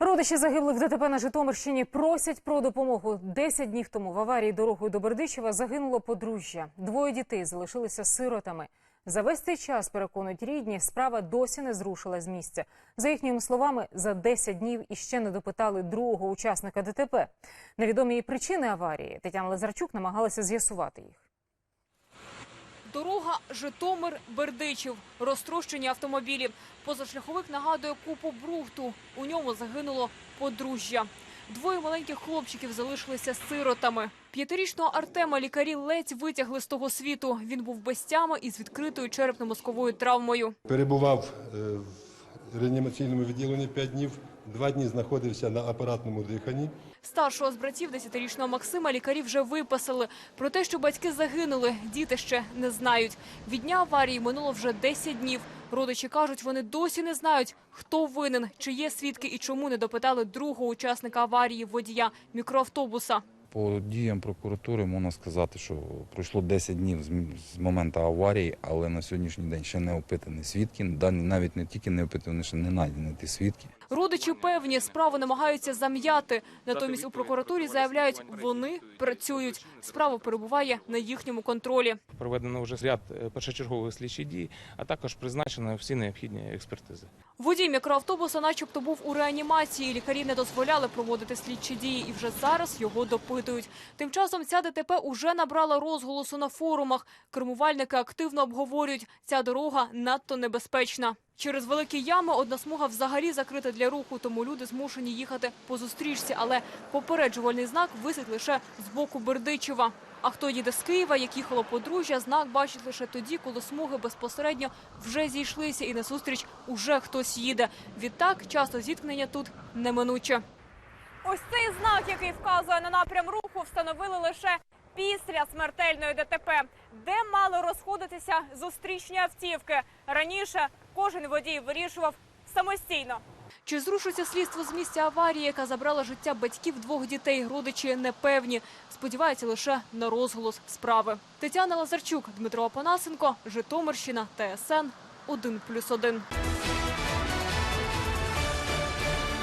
Родичі загиблих ДТП на Житомирщині просять про допомогу. Десять днів тому в аварії дорогою до Бердичева загинуло подружжя. Двоє дітей залишилися сиротами. За весь цей час, переконують рідні, справа досі не зрушила з місця. За їхніми словами, за 10 днів іще не допитали другого учасника ДТП. Невідомі причини аварії Тетяна Лазарчук намагалася з'ясувати їх. Дорога Житомир-Бердичів. Розтрощені автомобілі. Позашляховик нагадує купу брухту. У ньому загинуло подружжя. Двоє маленьких хлопчиків залишилися сиротами. П'ятирічного Артема лікарі ледь витягли з того світу. Він був без тями і з відкритою черепно-мозковою травмою. Перебував е, в реанімаційному відділенні 5 днів, 2 дні знаходився на апаратному диханні. Старшого з братів, 10-річного Максима, лікарі вже виписали. Про те, що батьки загинули, діти ще не знають. Від дня аварії минуло вже 10 днів. Родичі кажуть, вони досі не знають, хто винен, чи є свідки і чому не допитали другого учасника аварії водія мікроавтобуса. По діям прокуратури можна сказати, що пройшло 10 днів з моменту аварії, але на сьогоднішній день ще не опитані свідки. Навіть не тільки не опитані, ще не знайдені ті свідки. Родичі певні, справу намагаються зам'яти. Натомість у прокуратурі заявляють, вони працюють. Справа перебуває на їхньому контролі. Проведено вже ряд е, першочергових слідчих дій, а також призначено всі необхідні експертизи. Водій мікроавтобуса начебто був у реанімації. Лікарі не дозволяли проводити слідчі дії і вже зараз його допитують. Тим часом ця ДТП уже набрала розголосу на форумах. Кермувальники активно обговорюють, ця дорога надто небезпечна. Через великі ями одна смуга взагалі закрита для руху, тому люди змушені їхати по зустрічці. Але попереджувальний знак висить лише з боку Бердичева. А хто їде з Києва, як їхало подружжя, знак бачить лише тоді, коли смуги безпосередньо вже зійшлися і назустріч уже хтось їде. Відтак часто зіткнення тут неминуче. Ось цей знак, який вказує на напрям руху, встановили лише після смертельної ДТП, де мали розходитися зустрічні автівки. Раніше кожен водій вирішував самостійно. Чи зрушиться слідство з місця аварії, яка забрала життя батьків двох дітей? Родичі непевні. Сподіваються лише на розголос справи. Тетяна Лазарчук, Дмитро Апанасенко, Житомирщина, ТСН 1+,1.